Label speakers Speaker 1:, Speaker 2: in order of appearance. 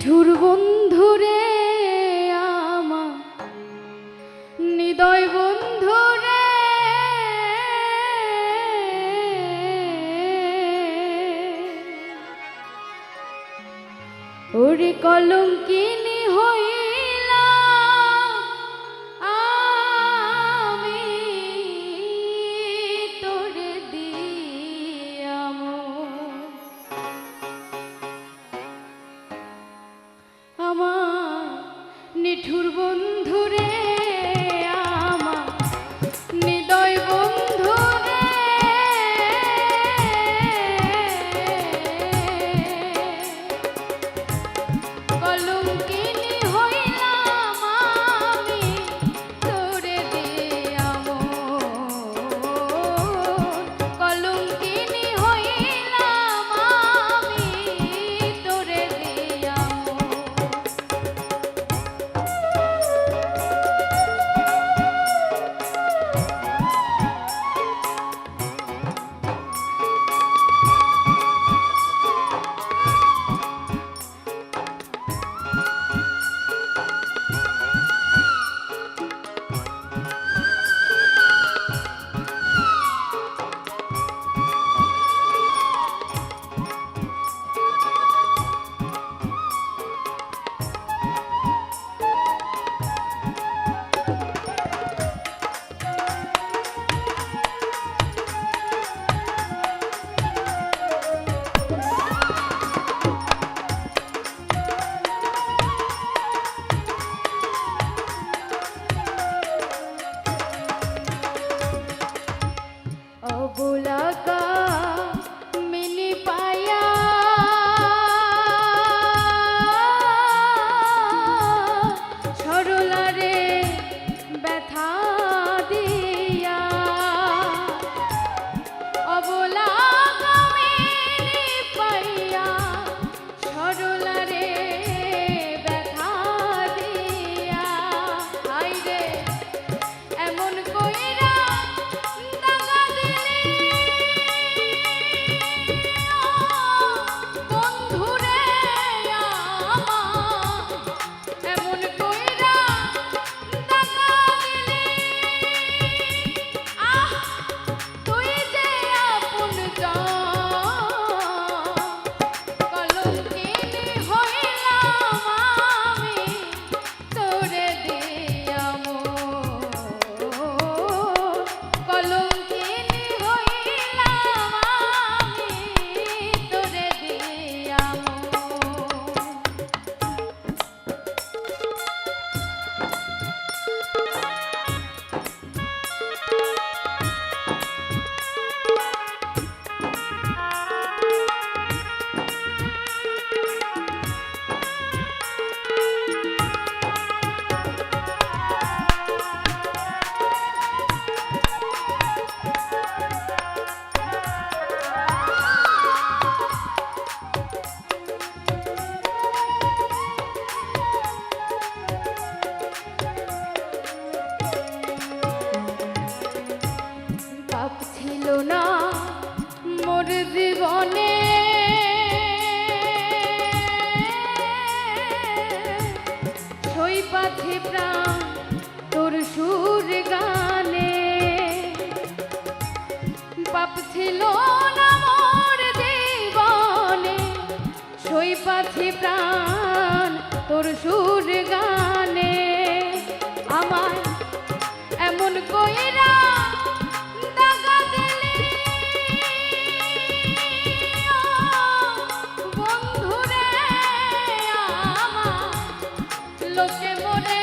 Speaker 1: মিঠুর বন্ধু রে আমা নিদয় বন্ধুরে ওরে কলঙ্কিন পাথে প্রাণ, তোর সুর গানে। পাপ ছিল না মোর দেবনে সই প্রাণ, তোর সুর গানে। আমার এমন কইরা মনে